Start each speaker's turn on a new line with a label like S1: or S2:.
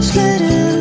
S1: much better.